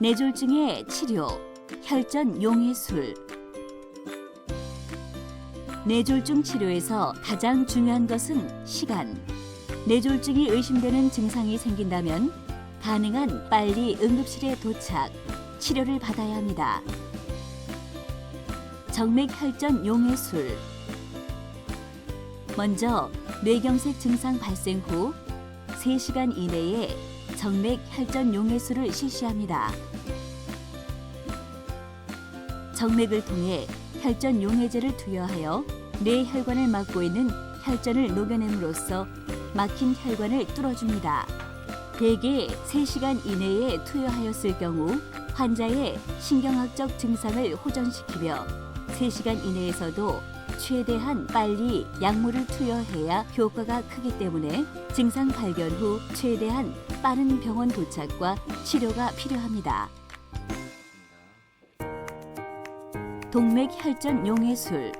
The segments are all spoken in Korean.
뇌졸중의 치료, 혈전 용해술. 뇌졸중 치료에서 가장 중요한 것은 시간. 뇌졸중이 의심되는 증상이 생긴다면 가능한 빨리 응급실에 도착, 치료를 받아야 합니다. 정맥혈전 용해술. 먼저 뇌경색 증상 발생 후 3시간 이내에 정맥 혈전 용해술을 실시합니다. 정맥을 통해 혈전 용해제를 투여하여 뇌 혈관을 막고 있는 혈전을 녹여냄으로써 막힌 혈관을 뚫어줍니다. 대개 3시간 이내에 투여하였을 경우 환자의 신경학적 증상을 호전시키며 3시간 이내에서도 최대한 빨리 약물을 투여해야 효과가 크기 때문에 증상 발견 후 최대한 빠른 병원 도착과 치료가 필요합니다. 동맥 혈전 용해술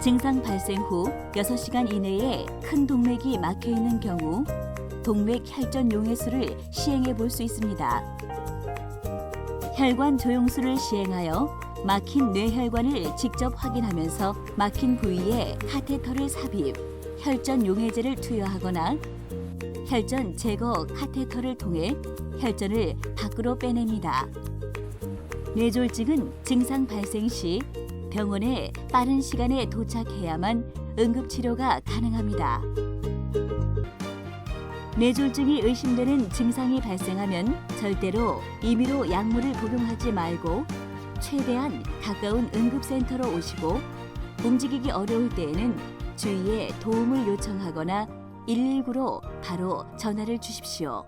증상 발생 후 6시간 이내에 큰 동맥이 막혀 있는 경우 동맥 혈전 용해술을 시행해 볼 수 있습니다. 혈관 조영술을 시행하여 막힌 뇌혈관을 직접 확인하면서 막힌 부위에 카테터를 삽입, 혈전 용해제를 투여하거나 혈전 제거 카테터를 통해 혈전을 밖으로 빼냅니다. 뇌졸중은 증상 발생 시 병원에 빠른 시간에 도착해야만 응급치료가 가능합니다. 뇌졸중이 의심되는 증상이 발생하면 절대로 임의로 약물을 복용하지 말고 최대한 가까운 응급센터로 오시고 움직이기 어려울 때에는 주위에 도움을 요청하거나 119로 바로 전화를 주십시오.